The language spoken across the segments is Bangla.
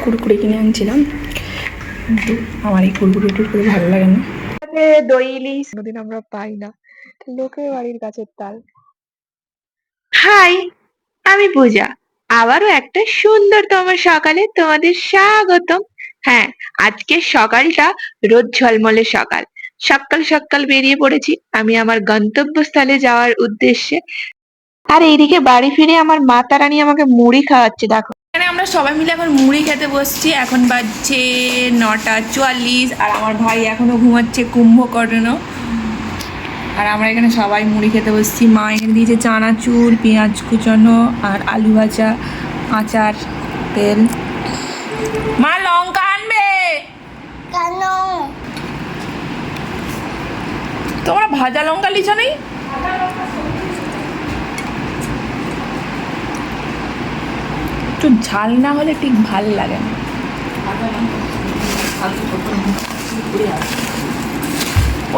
কুরকুরে কিনে আনছিলাম। কিন্তু আমার এই কুরকুরে টুরকুরে ভালো লাগে না। দই ইলিশ কোনোদিন আমরা পাই না। লোকের বাড়ির গাছের তাল। হাই আমি পূজা। আবারও একটা সুন্দরতম সকালে তোমাদের স্বাগতম। হ্যাঁ আজকের সকালটা রোদ ঝলমলে সকাল। সকাল সকাল বেরিয়ে পড়েছি। আমি আমার গন্তব্যস্থলে যাওয়ার উদ্দেশ্যে। আর এইদিকে বাড়ি ফিরে আমার মাতা রানী আমাকে মুড়ি খাওয়াচ্ছে দেখো। আমরা সবাই মিলে এখন মুড়ি খেতে বসছি। এখন বাজছে নটা চুয়াল্লিশ আর আমার ভাই এখনও ঘুমাচ্ছে কুম্ভকর্ণ আর আমরা এখানে সবাই মুড়ি খেতে বসছি। মা এখানে দিয়েছে চানাচুর পেঁয়াজ কুচানো আর আলু ভাজা আচার তেল। মা লঙ্কা আনবে? কেন? তোমরা ভাজা লঙ্কা লিছ নেই? একটু ঝাল না হলে ঠিক ভালো লাগে না।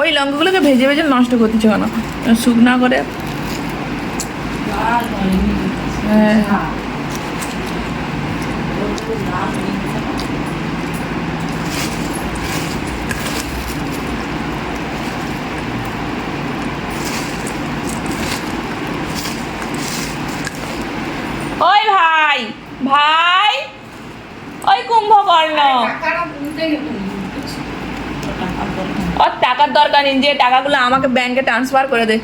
ওই লঙ্কাগুলোকে ভেজে ভেজে নষ্ট করতেছে কেন? শুকনা করে। হ্যাঁ ওই ভাই ভাই? ওই কুম্ভকর্ণ ওর টাকার দরকার নেই যে টাকাগুলো আমাকে ব্যাংকে ট্রান্সফার করে দে।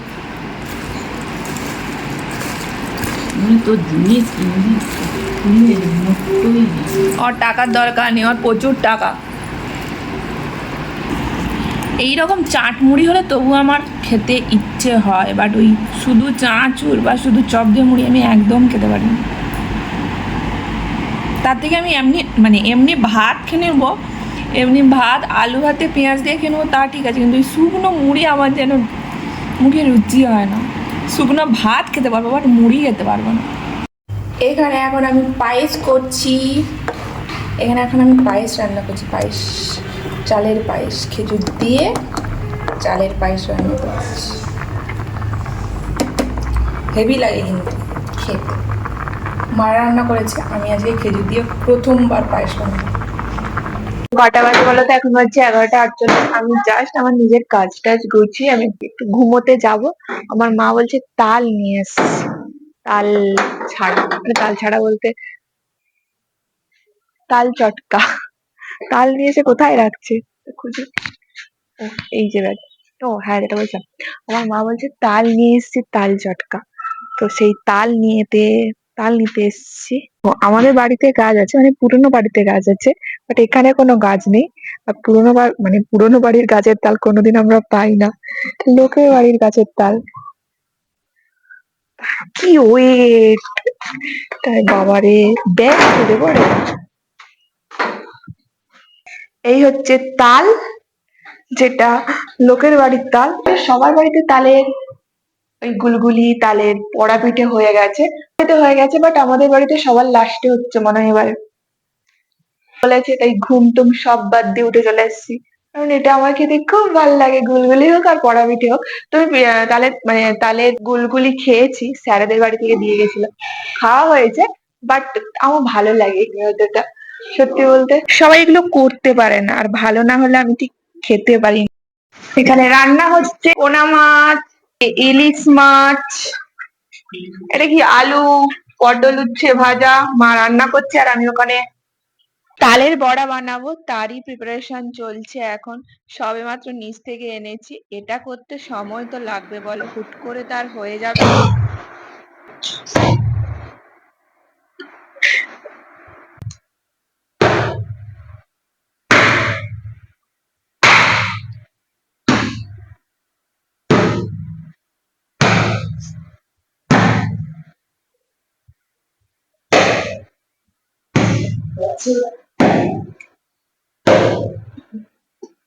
তো জিনিস। ওর টাকার দরকার নেই ওর প্রচুর টাকা। এই রকম চাট মুড়ি হলে তবু আমার খেতে ইচ্ছে হয় বাট ওই শুধু চানাচুর বা শুধু চপ দিয়ে মুড়ি আমি একদম খেতে পারি না। তার থেকে আমি এমনি মানে এমনি ভাত খেয়ে নেব, এমনি ভাত, আলু ভাতে পেঁয়াজ দিয়ে খেয়ে নেব, তা ঠিক আছে, কিন্তু ওই শুকনো মুড়ি আমার যেন মুখে রুচি হয় না। শুকনো ভাত খেতে পারব বাট মুড়ি খেতে পারব না। এখানে এখন আমি পায়েস করছি। এখানে এখন আমি পায়েস রান্না করছি, পায়েস, চালের পায়েস, খেজুর দিয়ে চালের পায়েস রান্না করছি। হেভি লাগে কিন্তু খেতে। মা রান্না করেছে, আমি আজকে খেজুর দিয়ে প্রথমবার পায়েস করছি। কটা বাজে বলো তো? এখন বাজছে এগারোটা আটচল্লিশ। আমি জাস্ট আমার নিজের কাজ টাজ গুছিয়ে আমি একটু ঘুমোতে যাব। আমার মা বলছে, তাল নিয়ে এসছি তাল ছাড়া মানে তাল ছাড়া বলতে তাল চটকা। তাল নিয়ে এসে কোথায় রাখছে? খুঁজে। এই যে ব্যাগ ও হ্যাঁ যেটা বলছিলাম। আমার মা বলছে, তাল নিয়ে এসছি, তাল চটকা। তো সেই তাল নিয়েতে তাল নিতে এসছি। আমাদের বাড়িতে গাছ আছে মানে পুরনো বাড়িতে গাছ আছে বাট এখানে কোনো গাছ নেই। আর পুরোনো মানে পুরোনো বাড়ির গাছের তাল কোনোদিন আমরা পাই না। লোকের বাড়ির গাছের তাল। কি ওয়েট তাই বাবারে, ব্যাগ করে পড়ে। এই হচ্ছে তাল, যেটা লোকের বাড়ির তাল। সবার বাড়িতে তালের ওই গুলগুলি, তালের পড়া পিঠে হয়ে গেছে। পিঠে হয়ে গেছে বাট আমাদের বাড়িতে সবার লাস্টে হচ্ছে মনে হয় এবারে। বলেছে, তাই ঘুম টুম সব বাদ দিয়ে উঠে চলে এসেছি। কারণ এটা আমার খেতে খুব ভালো লাগে, গুলগুলি হোক আর পড়া পিঠে হোক। তো আমি তালের মানে তালের গুলগুলি খেয়েছি, স্যারেদের বাড়ি থেকে দিয়ে গেছিল। খাওয়া হয়েছে বাট আমার ভালো লাগে মেয়েটা সত্যি বলতে। সবাই এগুলো করতে পারে না, আর ভালো না হলে আমি ঠিক খেতে পারি এখানে রান্না হচ্ছে পোনা মাছ ইলিশ মাছ, এটা কি আলু, পটল উচ্ছে ভাজা? মা রান্না করছে আর আমি ওখানে তালের বড়া বানাবো। তারই প্রিপারেশন চলছে এখন। সবে মাত্র নিচ থেকে এনেছি। এটা করতে সময় তো লাগবে বলো। হুট করে তার হয়ে যাবে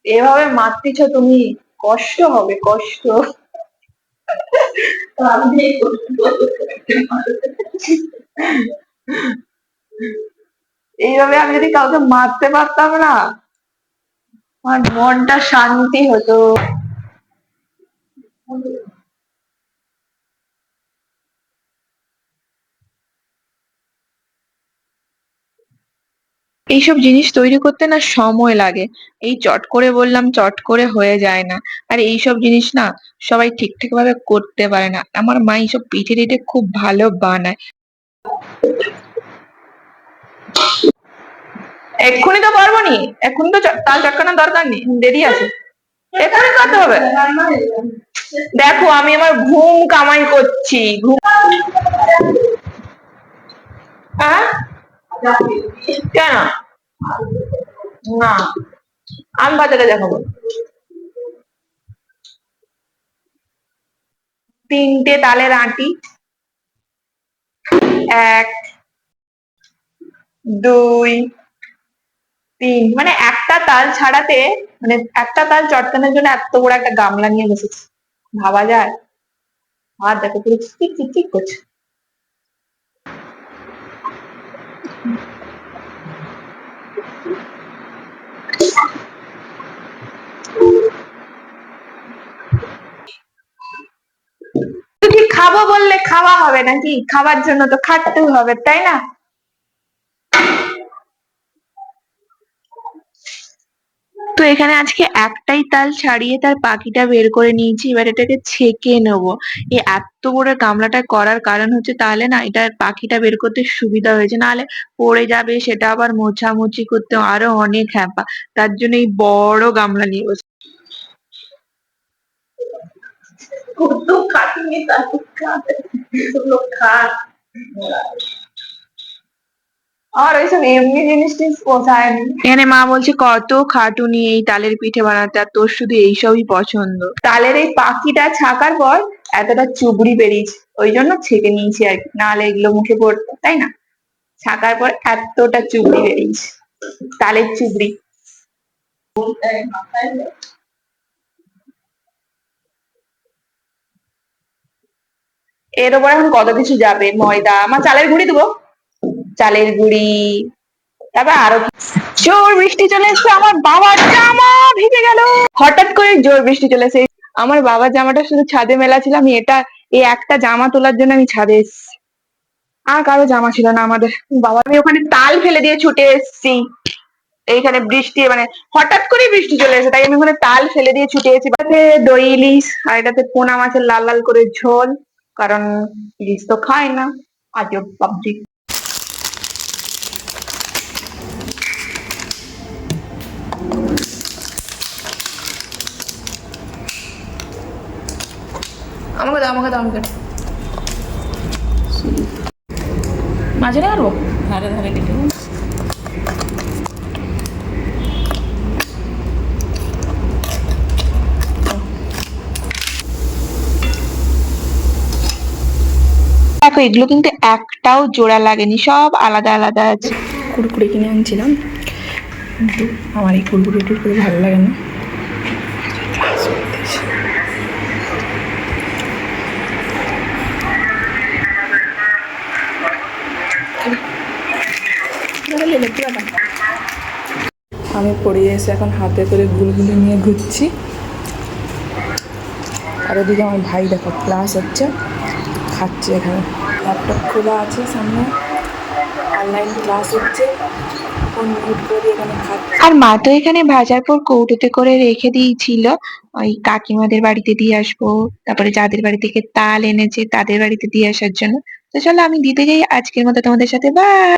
এভাবে মারতেছ তুমি কষ্ট হবে, কষ্ট। এইভাবে আমি যদি কাউকে মারতে পারতাম না, আমার মনটা শান্তি হতো। এইসব জিনিস তৈরি করতে না সময় লাগে। এই চট করে বললাম, চট করে হয়ে যায় না। আর এইসব জিনিস না সবাই ঠিকঠাক ভাবে করতে পারে না। আমার মা এইসব পিঠে টিঠে খুব ভালো বানায়। এক্ষুনি তো পারব নি এক্ষুনি তো তাল চটকানোর দরকার নেই। দেরি আছে। এক্ষুনি করতে হবে। দেখো, আমি আমার ঘুম কামাই করছি। ঘুম হ্যাঁ কেন? না। আমি বাজারে দেখাবো। তিনটে তালের আঁটি। এক, দুই, তিন। মানে একটা তাল ছাড়াতে মানে একটা তাল চটকানোর জন্য এত বড় একটা গামলা নিয়ে বসেছি। ভাবা যায়? আর দেখো চিক চিক চিক করছে তুই খাব বললে খাওয়া হবে নাকি? খাবার জন্য তো খাটতেও হবে, তাই না? তো এখানে আজকে একটাই তাল ছাড়িয়ে তার পাখিটা বের করে নিয়েছি, এবার এটাকে ছেঁকে নেব। এই এত বড় গামলাটা করার কারণ হচ্ছে তাহলে না এটার পাখিটা বের করতে সুবিধা হয়েছে, নাহলে পড়ে যাবে, সেটা আবার মোছামুছি করতে আরও অনেক হ্যাপা তার জন্য এই বড় গামলা নিয়ে বসে কত খাটুনি তার খা আর ওইসব এমনি জিনিস টিনিস পোষায় এখানে মা বলছে কত খাটুনি এই তালের পিঠে বানাতে আর তোর শুধু এইসবই পছন্দ। তালের এই পাখিটা ছাকার পর এতটা চুবড়ি বেরিয়েছে ওই জন্য ছেঁকে নিয়েছি আর কি। নাহলে এগুলো মুখে পড়তো তাই না? ছাকার পর এতটা চুবড়ি বেরিয়েছে তালের চুবড়ি। এর উপর এখন কত কিছু যাবে? ময়দা আমার চালের গুঁড়ি দেবো? চালের গুঁড়ি, তারপর আরও জোর বৃষ্টি চলে এসছে, আমার বাবার জামা ভিজে গেল। হঠাৎ করে জোর বৃষ্টি চলে এসে আমার বাবার জামাটা শুধু ছাদে মেলা ছিল, আমি এটা, এই একটা জামা তোলার জন্য আমি ছাদে এসেছি। আর কারও জামা ছিল না আমাদের। বাবা, আমি ওখানে তাল ফেলে দিয়ে ছুটে এসেছি। এইখানে বৃষ্টি মানে হঠাৎ করে বৃষ্টি চলে এসেছে, তাই আমি ওখানে তাল ফেলে দিয়ে ছুটে এসেছি। দই, ইলিশ, আর এটাতে পোনা মাছের লাল লাল করে ঝোল। কারণ ইলিশ তো খায় না আজব পাবজি আমাকে দাও আমাকে দাও আমাকে। মাঝে আরও ধারে ধারে কেটে দেখো, এগুলো কিন্তু একটাও জোড়া লাগেনি, সব আলাদা আলাদা আছে। কুড়কুড়ে কিনে আনছিলাম। কিন্তু আমার এই কুড়কুড়ে টুড়কুড়ে ভালো লাগে না। আমি পড়িয়ে এসে এখন হাতে করে গুলগুলি নিয়ে ঘুরছি। আর ওদিকে আমার ভাই দেখো ক্লাস হচ্ছে। খাচ্ছে এখানে। ল্যাপটপ খোলা আছে সামনে। অনলাইন ক্লাস হচ্ছে। আর মা তো এখানে ভাজার পর কৌটোতে করে রেখে দিয়েছিল। ওই কাকিমাদের বাড়িতে দিয়ে আসব, তারপরে যাদের বাড়ি থেকে তাল এনেছে তাদের বাড়িতে দিয়ে আসার জন্য। তো চলো আমি দিতে যাই। আজকের মতো তোমাদের সাথে বাই